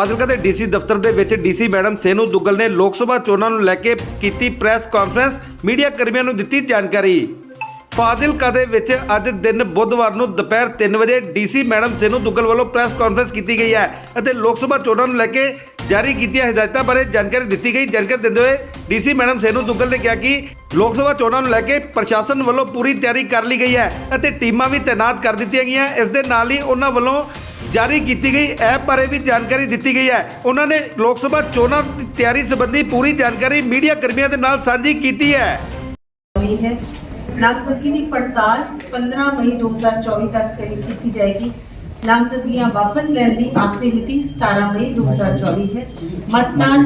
ਫਾਜ਼ਿਲਕਾ ਦੇ ਡੀਸੀ ਦਫ਼ਤਰ ਦੇ ਵਿੱਚ ਡੀਸੀ ਮੈਡਮ ਸੇਨੂ ਦੁੱਗਲ ਨੇ ਲੋਕ ਸਭਾ ਚੋਣਾਂ ਨੂੰ ਲੈ ਕੇ ਕੀਤੀ ਪ੍ਰੈਸ ਕਾਨਫਰੰਸ, ਮੀਡੀਆ ਕਰਮੀਆਂ ਨੂੰ ਦਿੱਤੀ ਜਾਣਕਾਰੀ। ਫਾਜ਼ਿਲਕਾ ਦੇ ਵਿੱਚ ਅੱਜ ਦਿਨ ਬੁੱਧਵਾਰ ਨੂੰ ਦੁਪਹਿਰ 3 ਵਜੇ ਡੀਸੀ ਮੈਡਮ ਸੇਨੂ ਦੁੱਗਲ ਵੱਲੋਂ ਪ੍ਰੈਸ ਕਾਨਫਰੰਸ ਕੀਤੀ ਗਈ ਹੈ ਅਤੇ ਲੋਕ ਸਭਾ ਚੋਣਾਂ ਨੂੰ ਲੈ ਕੇ ਜਾਰੀ ਕੀਤੀਆਂ ਹਦਾਇਤਾਂ ਬਾਰੇ ਜਾਣਕਾਰੀ ਦਿੱਤੀ ਗਈ। ਜਾਣਕਾਰੀ ਦਿੰਦੇ ਹੋਏ ਡੀਸੀ ਮੈਡਮ ਸੇਨੂ ਦੁੱਗਲ ਨੇ ਕਿਹਾ ਕਿ ਲੋਕ ਸਭਾ ਚੋਣਾਂ ਨੂੰ ਲੈ ਕੇ ਪ੍ਰਸ਼ਾਸਨ ਵੱਲੋਂ ਪੂਰੀ ਤਿਆਰੀ ਕਰ ਲਈ ਗਈ ਹੈ ਅਤੇ ਟੀਮਾਂ ਵੀ ਤਾਇਨਾਤ ਕਰ ਦਿੱਤੀਆਂ ਗਈਆਂ। ਇਸ ਦੇ ਨਾਲ ਹੀ ਉਹਨਾਂ ਵੱਲੋਂ ਜਾਰੀ ਕੀਤੀ ਗਈ ਐਪ ਬਾਰੇ ਵੀ ਜਾਣਕਾਰੀ ਦਿੱਤੀ ਗਈ ਹੈ ਉਹਨਾਂ ਨੇ ਲੋਕ ਸਭਾ ਚੋਣਾਂ ਦੀ ਤਿਆਰੀ ਸੰਬੰਧੀ ਪੂਰੀ ਜਾਣਕਾਰੀ ਮੀਡੀਆ ਕਰਮੀਆਂ ਦੇ ਨਾਲ ਸਾਂਝੀ ਕੀਤੀ ਹੈ हुई है नामजदगी की पड़ताल 15 मई 2024 तक करी की जाएगी नामजदगियां वापस लेने की आखिरी मिति 17 मई 2024 है मतदान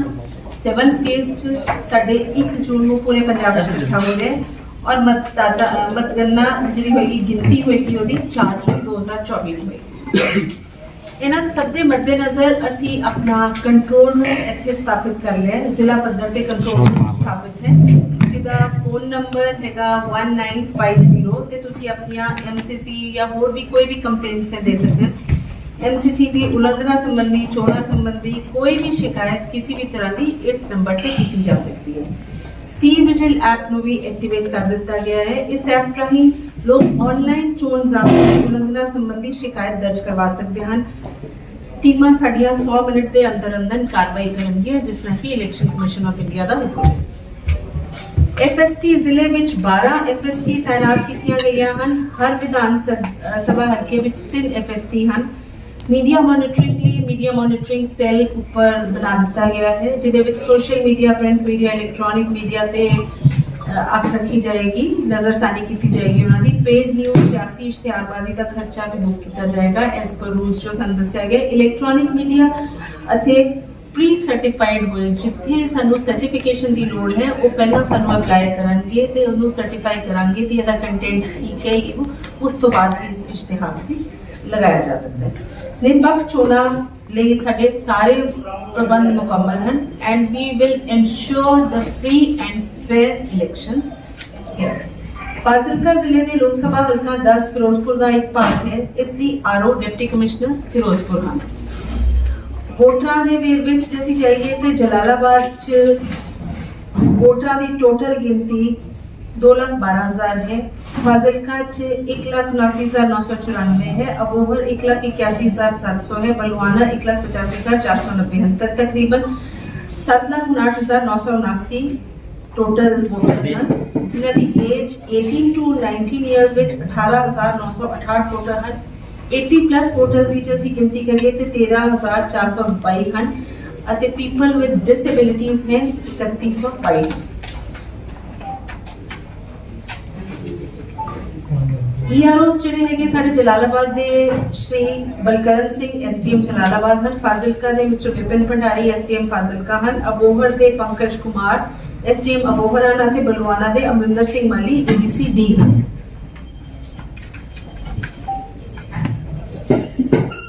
7 फेज च ਸਾਡੇ 1 ਜੂਨ ਨੂੰ ਪੂਰੇ ਪੰਜਾਬ ਵਿੱਚ ਇਕੱਠਾ ਹੋ ਰਿਹਾ ਹੈ ਔਰ ਮਤਦਾਤਾ ਅ, ਮਤਗਣਨਾ ਜਿਹੜੀ ਹੋਏਗੀ ਗਿਣਤੀ ਹੋਏਗੀ ਉਹਦੀ 4 ਜੂਨ 2024 ਨੂੰ ਹੋਏਗੀ ਇਹਨਾਂ ਸਭ ਦੇ ਮੱਦੇਨਜ਼ਰ ਅਸੀਂ ਆਪਣਾ ਕੰਟਰੋਲ ਰੂਮ ਇੱਥੇ ਸਥਾਪਿਤ ਕਰ ਲਿਆ ਹੈ। ਜ਼ਿਲ੍ਹਾ ਪੱਧਰ ਤੇ ਕੰਟਰੋਲ ਰੂਮ ਸਥਾਪਿਤ ਹੈ। ਜਿਹਦਾ ਫੋਨ ਨੰਬਰ ਹੈਗਾ 1950 ਤੇ ਤੁਸੀਂ ਆਪਣੀਆਂ ਐਮਸੀਸੀ ਜਾਂ ਹੋਰ ਵੀ ਕੋਈ ਵੀ ਕੰਪਲੇਂਟਸ ਦੇ ਸਕਦੇ ਹੋ। ਐਮਸੀਸੀ ਦੀ ਉਲੰਘਣਾ ਸੰਬੰਧੀ ਚੋਣਾਂ ਸੰਬੰਧੀ ਕੋਈ ਵੀ ਸ਼ਿਕਾਇਤ ਕਿਸੇ ਵੀ ਤਰ੍ਹਾਂ ਦੀ ਇਸ ਨੰਬਰ ਤੇ ਕੀਤੀ ਜਾ ਸਕਦੀ ਹੈ। ਸੀ ਵਿਜਿਲ ਐਪ ਨੂੰ ਵੀ ਐਕਟੀਵੇਟ ਕਰ ਦਿੱਤਾ ਗਿਆ ਹੈ। ਇਸ ਐਪ ਰਾਹੀਂ ਲੋਕ ਆਨਲਾਈਨ ਚੋਣ ਜ਼ਾਬਤੇ ਦੀ ਉਲੰਘਣਾ ਸੰਬੰਧੀ ਸ਼ਿਕਾਇਤ ਦਰਜ ਕਰਵਾ ਸਕਦੇ ਹਨ। ਟੀਮਾਂ ਸਾਡੀਆਂ 100 ਮਿੰਟ ਦੇ ਅੰਦਰ ਅੰਦਰ ਕਾਰਵਾਈ ਕਰਨਗੀਆਂ, ਜਿਸ ਤਰ੍ਹਾਂ ਕਿ ਇਲੈਕਸ਼ਨ ਕਮਿਸ਼ਨ ਆਫ ਇੰਡੀਆ ਦਾ ਹੁਕਮ ਹੈ। ਐਫਐਸਟੀ ਜ਼ਿਲ੍ਹੇ ਵਿੱਚ 12 ਐਫਐਸਟੀ ਤਾਇਨਾਤ ਕੀਤੀਆਂ ਗਈਆਂ ਹਨ। ਹਰ ਵਿਧਾਨ ਸਭਾ ਹਲਕੇ ਵਿੱਚ 3 ਐਫਐਸਟੀ ਹਨ। ਮੀਡੀਆ ਮੋਨੀਟਰਿੰਗ ਲਈ ਮੀਡੀਆ ਮੋਨੀਟਰਿੰਗ ਸੈੱਲ ਉੱਪਰ ਬਣਾ ਦਿੱਤਾ ਗਿਆ ਹੈ, ਜਿਹਦੇ ਵਿੱਚ social media print media electronic media ਤੇ ਅੱਖ ਰੱਖੀ ਜਾਏਗੀ, ਨਜ਼ਰਸਾਨੀ ਕੀਤੀ ਜਾਏਗੀ ਉਹਨਾਂ ਦੀ। ਪੇਡ ਨਿਊਜ਼ ਸਿਆਸੀ ਇਸ਼ਤਿਹਾਰਬਾਜ਼ੀ ਦਾ ਖਰਚਾ ਵੀ ਬੁੱਕ ਕੀਤਾ ਜਾਏਗਾ ਐਸ ਪਰ ਰੂਲਸ ਜੋ ਸਾਨੂੰ ਦੱਸਿਆ ਗਿਆ। ਇਲੈਕਟ੍ਰੋਨਿਕ ਮੀਡੀਆ ਅਤੇ ਪ੍ਰੀ ਸਰਟੀਫਾਈਡ ਹੋਏ ਜਿੱਥੇ ਸਾਨੂੰ ਸਰਟੀਫਿਕੇਸ਼ਨ ਦੀ ਲੋੜ ਹੈ, ਉਹ ਪਹਿਲਾਂ ਸਾਨੂੰ ਅਪਲਾਈ ਕਰਾਂਗੇ ਤੇ ਉਹਨੂੰ ਸਰਟੀਫਾਈ ਕਰਾਂਗੇ ਕਿ ਇਹਦਾ ਕੰਟੈਂਟ ਠੀਕ ਹੈ ਉਸ ਤੋਂ ਬਾਅਦ ਇਸ ਇਸ਼ਤਿਹਾਰ ਤੇ ਲਗਾਇਆ ਜਾ ਸਕਦਾ ਹੈ। ਨਿਰਪੱਖ ਚੋਣਾਂ ਲਈ ਸਾਡੇ ਸਾਰੇ ਪ੍ਰਬੰਧ ਮੁਕੰਮਲ ਹਨ and we will ensure the free and fair elections here. Fazilka ਜ਼ਿਲ੍ਹੇ ਦੇ ਲੋਕ ਸਭਾ ਹਲਕਾ 10 ਫਿਰੋਜ਼ਪੁਰ ਦਾ ਇੱਕ ਭਾਗ ਹੈ, ਇਸ ਲਈ ਆਰਓ ਡਿਪਟੀ ਕਮਿਸ਼ਨਰ ਫਿਰੋਜ਼ਪੁਰ ਹਨ ਵੋਟਰਾਂ ਦੇ ਵੇਰਵੇ ਵਿੱਚ ਜੇ ਅਸੀਂ ਜਾਈਏ ਤੇ ਜਲਾਲਾਬਾਦ 'ਚ ਵੋਟਰਾਂ ਦੀ ਟੋਟਲ ਗਿਣਤੀ 212000 ਹੈ ਫਾਜ਼ਿਲਕਾ 'ਚ 179994 ਹੈ ਅਬੋਹਰ 181700 ਹੈ ਬਲਵਾਨਾ 185490 ਹੈ ਤਾਂ ਤਕਰੀਬਨ 759979 ਟੋਟਲ ਵੋਟਰਸ ਹਨ ਜਿਨ੍ਹਾਂ ਦੀ ਏਜ 18 ਟੂ 19 ਇਅਰਸ ਵਿੱਚ 18968 ਟੋਟਲ ਹਨ 80 ਪਲੱਸ ਵੋਟਰਸ ਦੀ ਜੇ ਅਸੀਂ ਗਿਣਤੀ ਕਰੀਏ ਤੇ 13422 ਹਨ ਅਤੇ ਪੀਪਲ ਵਿਦ ਡਿਸੇਬਿਲਿਟੀਜ਼ ਹੈ 3122 ਈਆਰਓਸ ਜਿਹੜੇ ਹੈਗੇ ਸਾਡੇ ਜਲਾਲਾਬਾਦ ਦੇ ਸ਼੍ਰੀ ਬਲਕਰਨ ਸਿੰਘ ਐਸਡੀਐਮ ਜਲਾਲਾਬਾਦ ਹਨ, ਫਾਜ਼ਿਲਕਾ ਦੇ ਮਿਸਟਰ ਵਿਪਨ ਭੰਡਾਰੀ ਐਸਡੀਐਮ ਫਾਜ਼ਿਲਕਾ ਹਨ, ਅਬੋਹਰ ਦੇ ਪੰਕਜ ਕੁਮਾਰ ਐਸਡੀਐਮ ਅਬੋਹਰ ਹਨ ਅਤੇ ਬਲਵਾਨਾ ਦੇ ਅਮਰਿੰਦਰ ਸਿੰਘ ਮੱਲੀ ਏਡੀਸੀ ਡੀ ਹਨ।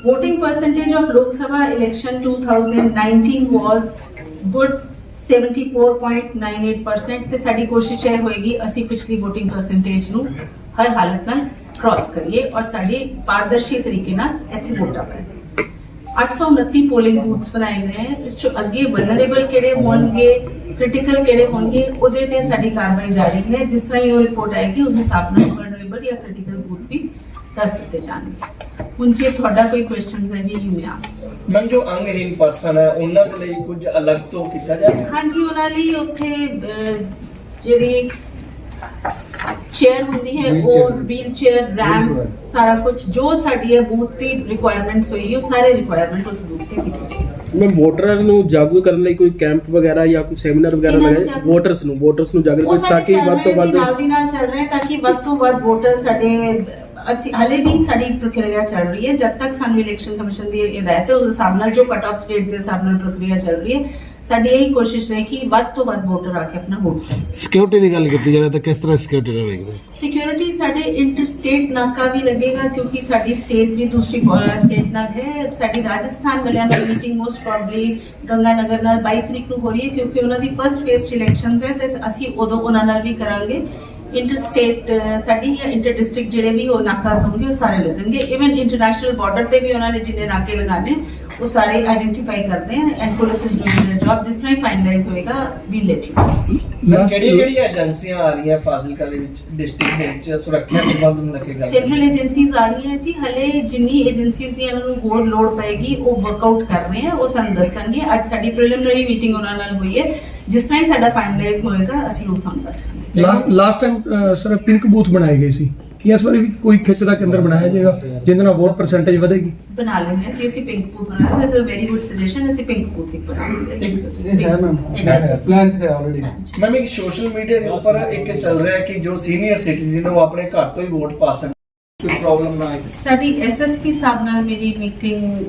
Voting percentage of Lok Sabha election 2019 was good 74.98% ਤੇ ਸਾਡੀ ਕੋਸ਼ਿਸ਼ ਇਹ ਹੋਏਗੀ, ਅਸੀਂ ਪਿਛਲੀ VOTING percentage ਨੂੰ ਹਰ ਹਾਲਤ ਨਾਲ ਕ੍ਰਾਸ ਕਰੀਏ ਔਰ ਸਾਡੇ ਪਾਰਦਰਸ਼ੀ ਤਰੀਕੇ ਨਾਲ ਇੱਥੇ ਵੋਟਾਂ ਪੈਣ 829 ਪੋਲਿੰਗ ਬੂਥਸ ਬਣਾਏ ਗਏ ਹੈ ਇਸ ਚ ਅੱਗੇ ਵਲਨਰੇਬਲ ਕਿਹੜੇ ਹੋਣਗੇ ਕ੍ਰਿਟੀਕਲ ਕਿਹੜੇ ਹੋਣਗੇ ਉਹਦੇ ਤੇ ਸਾਡੀ ਕਾਰਵਾਈ ਜਾਰੀ ਹੈ ਜਿਸ ਤਰ੍ਹਾਂ ਹੀ ਉਹ ਰਿਪੋਰਟ ਆਏਗੀ ਉਸ ਹਿਸਾਬ ਨਾਲ ਵਲਨਰੇਬਲ ਜਾਂ ਕ੍ਰਿਟੀਕਲ ਬੂਥ ਵੀ ਦੱਸ ਦਿੱਤੇ ਜਾਣਗੇ ਹੁਣ ਜੇ ਤੁਹਾਡਾ ਕੋਈ ਕੁਐਸਚਨਸ ਹੈ ਜੀ ਯੂ ਮੇ ਆਸਕ ਮੈਮ ਜੋ ਅੰਗਹੀਨ ਪਰਸਨ ਹੈ ਉਹਨਾਂ ਦੇ ਲਈ ਕੁਝ ਅਲੱਗ ਤੋਂ ਕੀਤਾ ਜਾਏ ਹਾਂਜੀ ਉਹਨਾਂ ਲਈ ਉੱਥੇ ਜਿਹੜੀ ਚੇਅਰ ਹੁੰਦੀ ਹੈ ਉਹ ਵੀਲ ਚੇਅਰ ਰੈਂਪ ਸਾਰਾ ਕੁਝ ਜੋ ਸਾਡੀ ਹੈ ਬੂਥ ਦੀ ਰਿਕੁਆਇਰਮੈਂਟਸ ਹੋਈ ਉਹ ਸਾਰੇ ਰਿਕੁਆਇਰਮੈਂਟ ਉਸ ਬੂਥ ਤੇ ਕੀਤੀ ਜਾਏਗੀ ਮੈਂ ਵੋਟਰਾਂ ਨੂੰ ਜਾਗਰੂਕ ਕਰਨ ਲਈ ਕੋਈ ਕੈਂਪ ਵਗੈਰਾ ਜਾਂ ਕੋਈ ਸੈਮੀਨਾਰ ਵਗੈਰਾ ਕਿਹਨਾਂ ਨੂੰ ਲਗਾਏ? ਜਾਗਰੂਕ? ਵੋਟਰਸ ਨੂੰ ਵੋਟਰਸ ਨੂੰ ਉਹ ਜਾਗਰੂਕ ਤਾਂ ਸਾਡੇ ਕਿ ਚੱਲ ਵੱਧ ਤੋਂ ਰਹੇ ਜੀ, ਨਾਲ ਵੱਧ ਦੀ ਨਾਲ ਚੱਲ ਰਹੇ ਤਾਂ ਕਿ ਵੱਧ ਤੋਂ ਵੱਧ ਵੋਟਰ ਸਾਡੇ ਅਸੀਂ ਹਲੇ ਵੀ ਸਾਡੀ ਪ੍ਰਕਿਰਿਆ ਚੱਲ ਰਹੀ ਹੈ। ਜਦ ਤੱਕ ਸਾਨੂੰ ਇਲੈਕਸ਼ਨ ਕਮਿਸ਼ਨ ਦੀ ਹਦਾਇਤ ਹੈ ਉਸ ਹਿਸਾਬ ਨਾਲ ਜੋ ਕਟ ਆਫ ਸਟੇਟ ਦੇ ਹਿਸਾਬ ਨਾਲ ਪ੍ਰਕਿਰਿਆ ਚੱਲ ਰਹੀ ਹੈ ਸਾਡੀ ਇਹੀ ਕੋਸ਼ਿਸ਼ ਰਹੇ ਕਿ ਵੱਧ ਤੋਂ ਵੱਧ ਵੋਟਰ ਆ ਕੇ ਆਪਣਾ ਵੋਟ ਪਾਣ ਸਿਕਿਉਰਿਟੀ ਦੀ ਗੱਲ ਕੀਤੀ ਜਾਵੇ ਤਾਂ ਕਿਸ ਤਰ੍ਹਾਂ ਸਿਕਿਉਰਿਟੀ ਰਹੇਗੀ? ਸਿਕਿਉਰਿਟੀ ਸਾਡੇ ਇੰਟਰ ਸਟੇਟ ਨਾਕਾ ਵੀ ਲੱਗੇਗਾ ਕਿਉਂਕਿ ਸਾਡੀ ਸਟੇਟ ਵੀ ਦੂਸਰੀ ਸਟੇਟ ਨਾਲ ਹੈ। ਸਾਡੀ ਰਾਜਸਥਾਨ ਵਾਲਿਆਂ ਨਾਲ ਮੀਟਿੰਗ ਮੋਸਟ ਪ੍ਰੋਬਬਲੀ ਗੰਗਾਨਗਰ ਨਾਲ 22 ਤਰੀਕ ਨੂੰ ਹੋ ਰਹੀ ਹੈ ਕਿਉਂਕਿ ਉਹਨਾਂ ਦੀ ਫਰਸਟ ਫੇਸ ਇਲੈਕਸ਼ਨਸ ਹੈ ਤੇ ਅਸੀਂ ਉਦੋਂ ਉਹਨਾਂ ਨਾਲ ਵੀ ਕਰਾਂਗੇ। ਇੰਟਰ ਸਟੇਟ ਸਾਡੀ ਜਾਂ ਇੰਟਰ ਡਿਸਟ੍ਰਿਕਟ ਜਿਹੜੇ ਵੀ ਉਹ ਨਾਕਾਸ ਹੋਣਗੇ ਉਹ ਸਾਰੇ ਲੱਗਣਗੇ। ਇਵਨ ਇੰਟਰਨੈਸ਼ਨਲ ਬਾਰਡਰ ਤੇ ਵੀ ਉਹਨਾਂ ਨੇ ਜਿੰਨੇ ਨਾਕੇ ਲਗਾਣੇ ਉਹ ਸਾਰੇ ਆਇਡੈਂਟੀਫਾਈ ਕਰਦੇ ਆ and police is doing their job ਜਿਸ ਤਰ੍ਹਾਂ ਹੀ ਫਾਈਨਲਾਈਜ਼ ਹੋਏਗਾ ਵੀ ਲੈਟ ਯੂ ਕਿਹੜੀਆਂ ਕਿਹੜੀਆਂ ਏਜੰਸੀਆਂ ਆ ਰਹੀਆਂ ਫਾਜ਼ਿਲਕਾ ਦੇ ਵਿੱਚ ਡਿਸਟ੍ਰਿਕਟ ਦੇ ਵਿੱਚ ਸੁਰੱਖਿਆ ਪ੍ਰਬੰਧ ਨੂੰ ਲੈ ਕੇ ਗੱਲ ਸੈਂਟਰਲ ਏਜੰਸੀਜ਼ ਆ ਰਹੀਆਂ ਜੀ ਹਲੇ ਜਿੰਨੀ ਏਜੰਸੀਜ਼ ਦੀ ਇਹਨਾਂ ਨੂੰ ਹੋਰ ਲੋੜ ਪਏਗੀ ਉਹ ਵਰਕਆਊਟ ਕਰ ਰਹੇ ਆ ਉਹ ਸਾਨੂੰ ਦੱਸਣਗੇ ਅੱਜ ਸਾਡੀ ਪ੍ਰੀਲਿਮਿਨਰੀ ਮੀਟਿੰਗ ਉਹਨਾਂ ਨਾਲ ਹੋਈ ਹੈ ਜਿਸ ਤਰ੍ਹਾਂ ਹੀ ਸਾਡਾ ਫਾਈਨਲਾਈਜ਼ ਹੋਏਗਾ ਅਸੀਂ ਉਹ ਤੁਹਾਨੂੰ ਦੱਸ ਦਾਂਗੇ last time sir pink booth ਬਣਾਏ ਗਏ ਸੀ ਕੀ ਇਸ ਵਾਰੀ ਵੀ ਕੋਈ ਖਿੱਚ ਦਾ ਕੇਂਦਰ ਬਣਾਇਆ ਜਾਏਗਾ ਜਿਹਦੇ ਨਾਲ ਵੋਟ ਪਰਸੈਂਟੇਜ ਵਧੇਗੀ? ਬਣਾ ਲੈਂਦੇ ਹਾਂ ਜੇ ਅਸੀਂ ਪਿੰਕ ਬੂਥ ਬਣਾਉਣਾ this a very good suggestion ਅਸੀਂ ਪਿੰਕ ਬੂਥ ਇੱਕ ਬਣਾਵਾਂਗੇ ਪਲਾਨ ਹੈ। ਆਲਰੇਡੀ। ਮੈਮ ਇੱਕ ਸੋਸ਼ਲ ਮੀਡੀਆ ਦੇ ਉੱਪਰ ਇੱਕ ਚੱਲ ਰਿਹਾ ਕਿ ਜੋ ਸੀਨੀਅਰ ਸਿਟੀਜ਼ਨ ਉਹ ਆਪਣੇ ਘਰ ਤੋਂ ਹੀ ਵੋਟ ਪਾ ਸਕਣ। ਕੋਈ ਪ੍ਰੋਬਲਮ ਨਾ ਆਏ। ਸਾਡੀ ਐਸਐਸਪੀ ਸਾਹਿਬ ਨਾਲ ਮੇਰੀ ਮੀਟਿੰਗ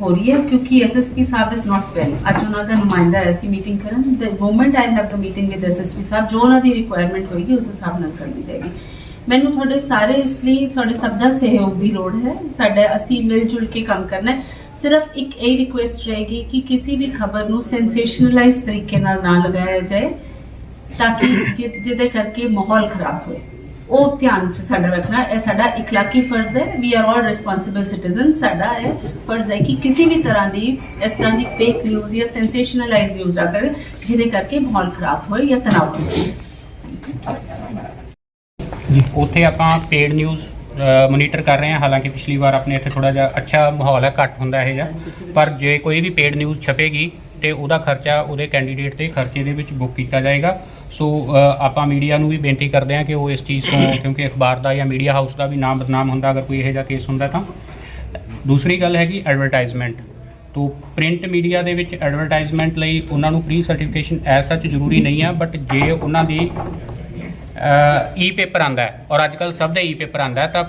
ਹੋ ਰਹੀ ਹੈ ਕਿਉਂਕਿ ਐਸਐਸਪੀ ਸਾਹਿਬ ਇਜ਼ ਨਾਟ ਵੈਲ ਅੱਜ ਉਹਨਾਂ ਦਾ ਨੁਮਾਇੰਦਾ ਹੈ ਅਸੀਂ ਮੀਟਿੰਗ ਕਰਨ the moment I have the meeting with SSP ਸਾਹਿਬ ਜੋ ਉਹਨਾਂ ਦੀ ਰਿਕੁਆਇਰਮੈਂਟ ਹੋਏਗੀ ਉਸ ਹਿਸਾਬ ਨਾਲ ਕਰਨੀ ਜਾਏਗੀ ਮੈਨੂੰ ਤੁਹਾਡੇ ਸਾਰੇ ਇਸ ਲਈ ਤੁਹਾਡੇ ਸਭ ਦਾ ਸਹਿਯੋਗ ਦੀ ਲੋੜ ਹੈ। ਸਾਡਾ ਅਸੀਂ ਮਿਲ ਜੁਲ ਕੇ ਕੰਮ ਕਰਨਾ ਹੈ। ਸਿਰਫ ਇੱਕ ਇਹ ਰਿਕੁਐਸਟ ਰਹੇਗੀ ਕਿ ਕਿਸੇ ਵੀ ਖਬਰ ਨੂੰ ਸੈਂਸੇਸ਼ਨਲਾਈਜ਼ ਤਰੀਕੇ ਨਾਲ ਨਾ ਲਗਾਇਆ ਜਾਏ ਤਾਂ ਕਿ ਜਿਹਦੇ ਕਰਕੇ ਮਾਹੌਲ ਖਰਾਬ ਹੋਏ। ਉਹ ਧਿਆਨ ਚ ਸਾਡਾ ਰੱਖਣਾ, ਇਹ ਸਾਡਾ ਇਖਲਾਕੀ ਫਰਜ਼ ਹੈ। We are all responsible citizen ਸਾਡਾ ਇਹ ਫਰਜ਼ ਹੈ ਕਿ ਕਿਸੇ ਵੀ ਤਰ੍ਹਾਂ ਦੀ, ਇਸ ਤਰ੍ਹਾਂ ਦੀ ਫੇਕ ਨਿਊਜ਼ ਜਾਂ ਸੈਂਸੇਸ਼ਨਲਾਈਜ਼ ਨਿਊਜ਼ ਆ ਕਰੇ, ਜਿਹਦੇ ਕਰਕੇ ਮਾਹੌਲ ਖਰਾਬ ਹੋਏ ਜਾਂ ਤਣਾਅ ਹੋਵੇ ਹੋਏ ਉੱਥੇ ਆਪਾਂ ਪੇਡ ਨਿਊਜ਼ ਮੋਨੀਟਰ ਕਰ ਰਹੇ ਹਾਂ। ਹਾਲਾਂਕਿ ਪਿਛਲੀ ਵਾਰ ਆਪਣੇ ਇੱਥੇ ਥੋੜਾ ਜਿਹਾ ਅੱਛਾ ਮਾਹੌਲ ਹੈ, ਘੱਟ ਹੁੰਦਾ ਇਹ ਜਿਹਾ। ਪਰ ਜੇ ਕੋਈ ਵੀ ਪੇਡ ਨਿਊਜ਼ ਛਪੇਗੀ ਤੇ ਉਹਦਾ ਖਰਚਾ ਉਹਦੇ ਕੈਂਡੀਡੇਟ ਤੇ ਖਰਚੇ ਦੇ ਵਿੱਚ ਬੁੱਕ ਕੀਤਾ ਜਾਏਗਾ। ਸੋ ਆਪਾਂ ਮੀਡੀਆ ਨੂੰ ਵੀ ਬੇਨਤੀ ਕਰਦੇ ਹਾਂ ਕਿ ਉਹ ਇਸ ਚੀਜ਼ ਤੋਂ, ਕਿਉਂਕਿ ਅਖਬਾਰ ਦਾ ਜਾਂ ਮੀਡੀਆ ਹਾਊਸ ਦਾ ਵੀ ਨਾਮ ਬਦਨਾਮ ਹੁੰਦਾ, ਅਗਰ ਕੋਈ ਇਹੋ ਜਿਹਾ ਕੇਸ ਹੁੰਦਾ ਤਾਂ। ਦੂਸਰੀ ਗੱਲ ਹੈਗੀ ਐਡਵਰਟਾਈਜ਼ਮੈਂਟ ਤੋ ਪ੍ਰਿੰਟ ਮੀਡੀਆ ਦੇ ਵਿੱਚ ਐਡਵਰਟਾਈਜ਼ਮੈਂਟ ਲਈ ਉਹਨਾਂ ਨੂੰ ਪ੍ਰੀ ਸਰਟੀਫਿਕੇਸ਼ਨ ਐਸ ਸੱਚ ਜ਼ਰੂਰੀ ਨਹੀਂ ਆ ਬਟ ਜੇ ਉਹਨਾਂ ਦੀ ਈ ਪੇਪਰ ਆਂਦਾ ਔਰ ਅੱਜ ਅੱਜਕੱਲ ਸਭ ਦਾ ਈ ਪੇਪਰ ਆਂਦਾ ਤਾਂ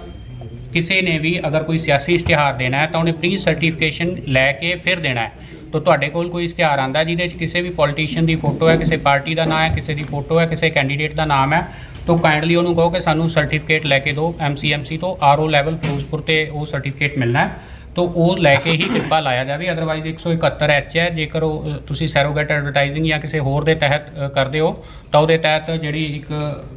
ਕਿਸੇ ਨੇ ਵੀ ਅਗਰ ਕੋਈ ਸਿਆਸੀ ਇਸ਼ਤਿਹਾਰ ਦੇਣਾ ਹੈ, ਤਾਂ ਉਹਨੇ ਪ੍ਰੀ ਸਰਟੀਫਿਕੇਸ਼ਨ ਲੈ ਕੇ ਫਿਰ ਦੇਣਾ ਹੈ। ਤਾਂ ਤੁਹਾਡੇ ਕੋਲ ਕੋਈ ਇਸ਼ਤਿਹਾਰ ਆਂਦਾ ਜਿਹਦੇ ਵਿੱਚ ਕਿਸੇ ਵੀ ਪੋਲੀਟੀਸ਼ੀਅਨ ਦੀ ਫੋਟੋ ਹੈ, ਕਿਸੇ ਪਾਰਟੀ ਦਾ ਨਾਮ ਹੈ, ਕਿਸੇ ਦੀ ਫੋਟੋ ਹੈ, ਕਿਸੇ ਕੈਂਡੀਡੇਟ ਦਾ ਨਾਮ ਹੈ, ਤਾਂ ਕਾਈਂਡਲੀ ਉਹਨੂੰ ਕਹੋ ਕਿ ਸਾਨੂੰ ਸਰਟੀਫਿਕੇਟ ਲੈ ਕੇ ਦਿਓ ਐਮਸੀਐਮਸੀ ਤੋਂ ਆਰਓ ਲੈਵਲ ਫਿਰੋਜ਼ਪੁਰ ਤੇ ਉਹ ਸਰਟੀਫਿਕੇਟ ਮਿਲਣਾ ਹੈ। ਤਾਂ ਉਹ ਲੈ ਕੇ ਹੀ ਕਿਰਪਾ ਲਾਇਆ ਜਾਵੇ ਅਦਰਵਾਈਜ਼ 171 ਐਚ ਹੈ, ਜੇਕਰ ਉਹ ਤੁਸੀਂ ਸੈਰੋਗੇਟ ਐਡਵਰਟਾਈਜ਼ਿੰਗ ਜਾਂ ਕਿਸੇ ਹੋਰ ਦੇ ਤਹਿਤ ਕਰਦੇ ਹੋ, ਤਾਂ ਉਹਦੇ ਤਹਿਤ ਜਿਹੜੀ ਇੱਕ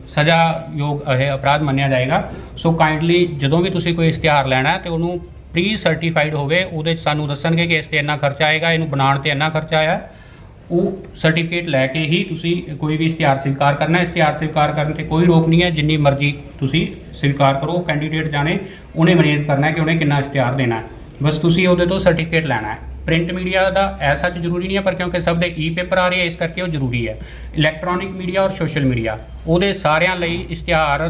ਸਜ਼ਾ ਯੋਗ ਇਹ ਅਪਰਾਧ ਮੰਨਿਆ ਜਾਏਗਾ। ਸੋ ਕਾਈਂਡਲੀ ਜਦੋਂ ਵੀ ਤੁਸੀਂ ਕੋਈ ਇਸ਼ਤਿਹਾਰ ਲੈਣਾ ਹੈ, ਤੇ ਉਹਨੂੰ ਪ੍ਰੀ ਸਰਟੀਫਾਈਡ ਹੋਵੇ, ਉਹਦੇ 'ਚ ਸਾਨੂੰ ਦੱਸਣਗੇ ਕਿ ਇਸ ਤੇ ਇੰਨਾ ਖਰਚਾ ਆਏਗਾ, ਇਹਨੂੰ ਬਣਾਉਣ ਤੇ ਇੰਨਾ ਖਰਚਾ ਆਇਆ। ਉਹ ਸਰਟੀਫਿਕੇਟ ਲੈ ਕੇ ਹੀ ਤੁਸੀਂ ਕੋਈ ਵੀ ਇਸ਼ਤਿਹਾਰ ਸਵੀਕਾਰ ਕਰਨਾ ਹੈ। ਇਸ਼ਤਿਹਾਰ ਸਵੀਕਾਰ ਕਰਨ ਤੇ ਕੋਈ ਰੋਕ ਨਹੀਂ ਹੈ, ਜਿੰਨੀ ਮਰਜ਼ੀ ਤੁਸੀਂ ਸਵੀਕਾਰ ਕਰੋ ਕੈਂਡੀਡੇਟ ਜਾਣੇ, ਉਹਨੇ ਮੈਨੇਜ ਕਰਨਾ ਹੈ ਕਿ ਉਹਨੇ ਕਿੰਨਾ ਇਸ਼ਤਿਹਾਰ ਦੇਣਾ ਹੈ। ਬਸ ਤੁਸੀਂ ਉਹਦੇ ਤੋਂ ਸਰਟੀਫਿਕੇਟ ਲੈਣਾ ਹੈ। ਪ੍ਰਿੰਟ ਮੀਡੀਆ ਦਾ ਐਸਾ ਚ ਜ਼ਰੂਰੀ ਨਹੀਂ ਹੈ, ਪਰ ਕਿਉਂਕਿ ਸਭ ਦੇ ਈ ਪੇਪਰ ਆ ਰਹੇ ਹੈ ਇਸ ਕਰਕੇ ਉਹ ਜ਼ਰੂਰੀ ਹੈ। ਇਲੈਕਟ੍ਰੋਨਿਕ ਮੀਡੀਆ ਔਰ ਸੋਸ਼ਲ ਮੀਡੀਆ ਉਹਦੇ ਸਾਰਿਆਂ ਲਈ ਇਸ਼ਤਿਹਾਰ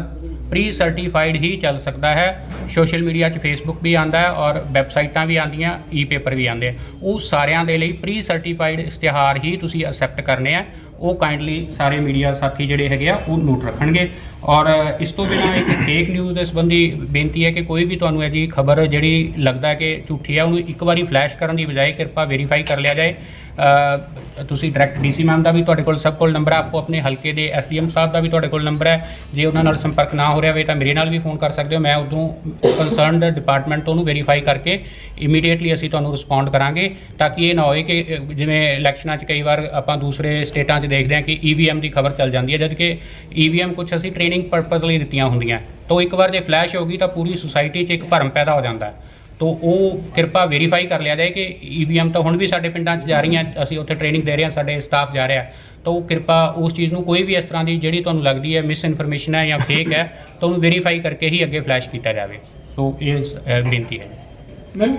ਪ੍ਰੀ ਸਰਟੀਫਾਈਡ ਹੀ ਚੱਲ ਸਕਦਾ ਹੈ। ਸੋਸ਼ਲ ਮੀਡੀਆ 'ਚ ਫੇਸਬੁੱਕ ਵੀ ਆਂਦਾ ਹੈ ਔਰ ਵੈਬਸਾਈਟਾਂ ਵੀ ਆਂਦੀਆਂ ਈ ਪੇਪਰ ਵੀ ਆਂਦੇ ਆ। ਉਹ ਸਾਰਿਆਂ ਦੇ ਲਈ ਪ੍ਰੀ ਸਰਟੀਫਾਈਡ ਇਸ਼ਤਿਹਾਰ ਹੀ ਤੁਸੀਂ ਅਕਸੈਪਟ ਕਰਨੇ ਆ। ਉਹ ਕਾਈਂਡਲੀ ਸਾਰੇ ਮੀਡੀਆ ਸਾਥੀ ਜਿਹੜੇ ਹੈਗੇ ਆ, ਉਹ ਨੋਟ ਰੱਖਣਗੇ। ਔਰ ਇਸ ਤੋਂ ਬਿਨਾਂ ਇੱਕ ਫੇਕ ਨਿਊਜ਼ ਦੇ ਸੰਬੰਧੀ ਬੇਨਤੀ ਹੈ ਕਿ ਕੋਈ ਵੀ ਤੁਹਾਨੂੰ ਇਹ ਜੀ ਖਬਰ ਜਿਹੜੀ ਲੱਗਦਾ ਕਿ ਝੂਠੀ ਹੈ, ਉਹਨੂੰ ਇੱਕ ਵਾਰੀ ਫਲੈਸ਼ ਕਰਨ ਦੀ ਬਜਾਏ ਕਿਰਪਾ ਵੈਰੀਫਾਈ ਕਰ ਲਿਆ ਜਾਏ। ਤੁਸੀਂ ਡਾਇਰੈਕਟ ਡੀਸੀ ਮੈਮ ਦਾ ਵੀ ਤੁਹਾਡੇ ਕੋਲ ਸਭ ਕੋਲ ਨੰਬਰ ਹੈ ਆਪੋ ਆਪਣੇ ਹਲਕੇ ਦੇ ਐਸਡੀਐਮ ਸਾਹਿਬ ਦਾ ਵੀ ਤੁਹਾਡੇ ਕੋਲ ਨੰਬਰ ਹੈ। ਜੇ ਉਹਨਾਂ ਨਾਲ ਸੰਪਰਕ ਨਾ ਹੋ ਰਿਹਾ ਹੋਵੇ ਤਾਂ ਮੇਰੇ ਨਾਲ ਵੀ ਫੋਨ ਕਰ ਸਕਦੇ ਹੋ। ਮੈਂ ਉਦੋਂ ਕੰਸਰਨਡ ਡਿਪਾਰਟਮੈਂਟ ਤੋਂ ਉਹਨੂੰ ਵੈਰੀਫਾਈ ਕਰਕੇ ਇਮੀਡੀਏਟਲੀ ਅਸੀਂ ਤੁਹਾਨੂੰ ਰਿਸਪੌਂਡ ਕਰਾਂਗੇ ਤਾਂ ਕਿ ਇਹ ਨਾ ਹੋਏ ਕਿ ਜਿਵੇਂ ਇਲੈਕਸ਼ਨਾਂ 'ਚ ਕਈ ਵਾਰ ਆਪਾਂ ਦੂਸਰੇ ਸਟੇਟਾਂ 'ਚ ਦੇਖਦੇ ਹਾਂ ਕਿ ਈਵੀਐਮ ਦੀ ਖਬਰ ਚੱਲ ਜਾਂਦੀ ਹੈ, ਜਦ ਕਿ ਈਵੀਐਮ ਕੁਝ ਅਸੀਂ ਟ੍ਰੇਨਿੰਗ ਪਰਪਸ ਲਈ ਦਿੱਤੀਆਂ ਹੁੰਦੀਆਂ। ਤਾਂ ਇੱਕ ਵਾਰ ਜੇ ਫਲੈਸ਼ ਹੋ ਗਈ ਤਾਂ ਪੂਰੀ ਸੁਸਾਇਟੀ 'ਚ ਇੱਕ ਭਰਮ ਪੈਦਾ ਹੋ ਜਾਂਦਾ ਹੈ। ਤੋ ਉਹ ਕਿਰਪਾ ਵੈਰੀਫਾਈ ਕਰ ਲਿਆ ਜਾਏ ਕਿ ਈਵੀਐਮ ਤਾਂ ਹੁਣ ਵੀ ਸਾਡੇ ਪਿੰਡਾਂ 'ਚ ਜਾ ਰਹੀਆਂ ਅਸੀਂ ਉੱਥੇ ਟ੍ਰੇਨਿੰਗ ਦੇ ਰਹੇ ਹਾਂ ਸਾਡੇ ਸਟਾਫ ਜਾ ਰਿਹਾ। ਤਾਂ ਉਹ ਕਿਰਪਾ ਉਸ ਚੀਜ਼ ਨੂੰ ਕੋਈ ਵੀ ਇਸ ਤਰ੍ਹਾਂ ਦੀ ਜਿਹੜੀ ਤੁਹਾਨੂੰ ਲੱਗਦੀ ਹੈ ਮਿਸ ਇਨਫੋਰਮੇਸ਼ਨ ਹੈ ਜਾਂ ਫੇਕ ਹੈ ਤਾਂ ਉਹਨੂੰ ਵੈਰੀਫਾਈ ਕਰਕੇ ਹੀ ਅੱਗੇ ਫਲੈਸ਼ ਕੀਤਾ ਜਾਵੇ। ਸੋ ਇਹ ਬੇਨਤੀ ਹੈ। ਮੈਮ